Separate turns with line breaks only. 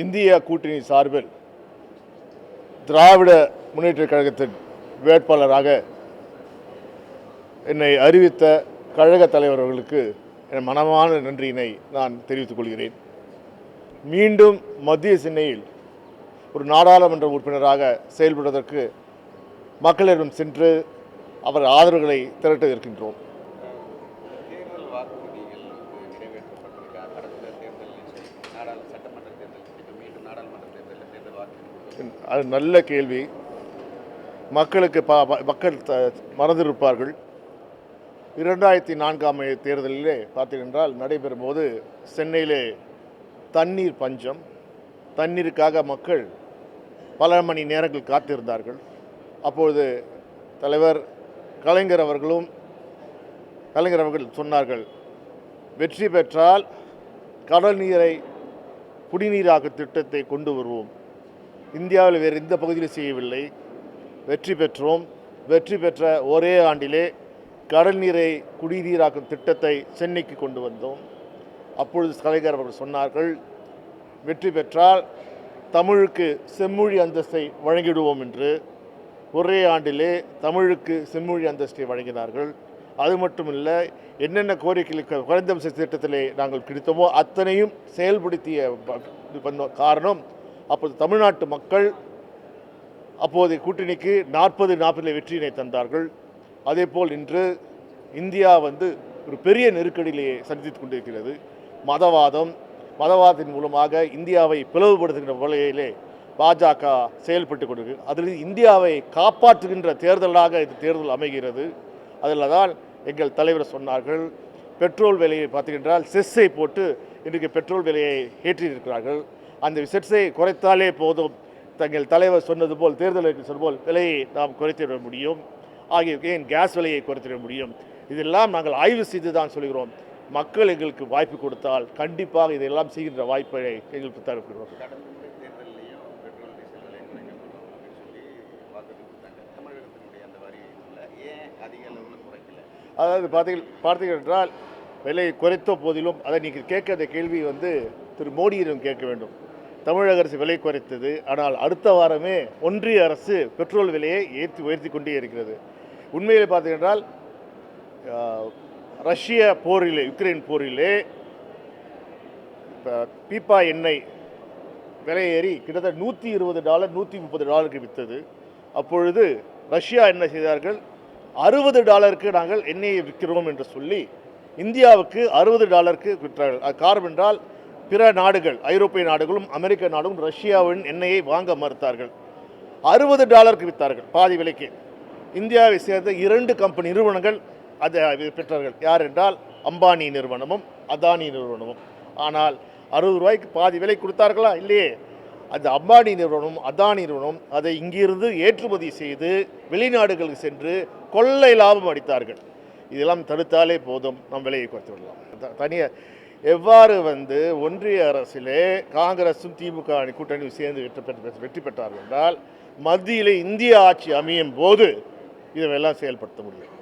இந்திய கூட்டணி சார்பில் திராவிட முன்னேற்ற கழகத்தின் வேட்பாளராக என்னை அறிவித்த கழக தலைவர் அவர்களுக்கு என் மனமான நன்றியினை நான் தெரிவித்துக் கொள்கிறேன். மீண்டும் மத்திய சென்னையில் ஒரு நாடாளுமன்ற உறுப்பினராக செயல்படுவதற்கு மக்களிடம் சென்று அவர் ஆதரவுகளை திரட்ட இருக்கின்றோம். அது நல்ல கேள்வி. மக்களுக்கு ப மக்கள் த மறந்திருப்பார்கள். இரண்டாயிரத்தி நான்காம் தேர்தலிலே பார்த்தீங்கன்றால் நடைபெறும் போது சென்னையிலே தண்ணீர் பஞ்சம். தண்ணீருக்காக மக்கள் பல மணி நேரங்கள் காத்திருந்தார்கள். அப்பொழுது தலைவர் கலைஞர் அவர்களும் கலைஞர் அவர்கள் சொன்னார்கள் வெற்றி பெற்றால் கடல் நீரை குடிநீராக திட்டத்தை கொண்டு வருவோம். இந்தியாவில் வேறு எந்த பகுதியிலும் செய்யவில்லை. வெற்றி பெற்றோம். வெற்றி பெற்ற ஒரே ஆண்டிலே கடல் நீரை குடிநீராக்கும் திட்டத்தை சென்னைக்கு கொண்டு வந்தோம். அப்பொழுது கலைஞர் அவர்கள் சொன்னார்கள் வெற்றி பெற்றால் தமிழுக்கு செம்மொழி அந்தஸ்தை வழங்கிடுவோம் என்று. ஒரே ஆண்டிலே தமிழுக்கு செம்மொழி அந்தஸ்தை வழங்கினார்கள். அது மட்டும் இல்லை என்னென்ன கோரிக்கைகளுக்கு குறைந்தபட்ச திட்டத்திலே நாங்கள் கிடைத்தோமோ அத்தனையும் செயல்படுத்திய ப- இது காரணம் அப்போது தமிழ்நாட்டு மக்கள் அப்போதைய கூட்டணிக்கு நாற்பது நாற்பதில் வெற்றியினை தந்தார்கள். அதேபோல் இன்று இந்தியா வந்து ஒரு பெரிய நெருக்கடியிலேயே சந்தித்துக் கொண்டிருக்கிறது. மதவாதம் மதவாதத்தின் மூலமாக இந்தியாவை பிளவுபடுத்துகின்ற வகையிலே பாஜக செயல்பட்டு கொண்டிருக்கு. அதில் இந்தியாவை காப்பாற்றுகின்ற தேர்தலாக இந்த தேர்தல் அமைகிறது. அதில் தான் எங்கள் தலைவர் சொன்னார்கள் பெட்ரோல் விலையை பார்த்தீங்கன்றால் செஸ்ஸை போட்டு இன்றைக்கு பெட்ரோல் விலையை ஏற்றியிருக்கிறார்கள். அந்த செஸ்ஸை குறைத்தாலே போதும். தங்கள் தலைவர் சொன்னது போல் தேர்தலுக்கு சொன்ன போல் விலையை நாம் குறைத்திட முடியும். ஆகிய ஏன் கேஸ் விலையை குறைத்திட முடியும்? இதெல்லாம் நாங்கள் ஆய்வு செய்து தான் சொல்கிறோம். மக்கள் எங்களுக்கு வாய்ப்பு கொடுத்தால் கண்டிப்பாக இதெல்லாம் செய்கின்ற வாய்ப்பை எங்களுக்கு
தரப்படுகிறோம்
அதாவது பார்த்தீங்க பார்த்தீர்கள் என்றால் விலையை குறைத்த போதிலும் அதை நீங்கள் கேட்காத கேள்வி வந்து திரு மோடியிடம் கேட்க வேண்டும். தமிழக அரசு விலை குறைத்தது. ஆனால் அடுத்த வாரமே ஒன்றிய அரசு பெட்ரோல் விலையை ஏற்றி உயர்த்தி கொண்டே இருக்கிறது. உண்மையிலே பார்த்தீங்கன்றால் ரஷ்ய போரிலே யுக்ரைன் போரிலே பீப்பா எண்ணெய் விலை ஏறி கிட்டத்தட்ட நூற்றி இருபது டாலர் நூற்றி முப்பது டாலருக்கு விற்றது அப்பொழுது ரஷ்யா என்ன செய்தார்கள்? அறுபது டாலருக்கு நாங்கள் எண்ணெயை விற்கிறோம் என்று சொல்லி இந்தியாவுக்கு அறுபது டாலருக்கு விற்றார்கள். அது காரணம் என்றால் பிற நாடுகள் ஐரோப்பிய நாடுகளும் அமெரிக்க நாடுகளும் ரஷ்யாவின் எண்ணெயை வாங்க மறுத்தார்கள். அறுபது டாலருக்கு விற்றார்கள் பாதி விலைக்கு. இந்தியாவை சேர்ந்த இரண்டு கம்பெனி நிறுவனங்கள் அதை பெற்றார்கள். யார் என்றால் அம்பானி நிறுவனமும் அதானி நிறுவனமும். ஆனால் அறுபது ரூபாய்க்கு பாதி விலை கொடுத்தார்களா? இல்லையே. அந்த அம்பானி நிறுவனம் அதானி நிறுவனம் அதை இங்கிருந்து ஏற்றுமதி செய்து வெளிநாடுகளுக்கு சென்று கொள்ளை லாபம் அடித்தார்கள் இதெல்லாம் தடுத்தாலே போதும். நம் விலையை குறைத்து விடலாம். தனியாக எவ்வாறு வந்து ஒன்றிய அரசிலே காங்கிரஸும் திமுக அணி கூட்டணியும் சேர்ந்து வெற்றி பெற்ற வெற்றி பெற்றார்கள் என்றால் மத்தியிலே இந்திய ஆட்சி அமையும் போது இதெல்லாம் செயல்படுத்த முடியும்.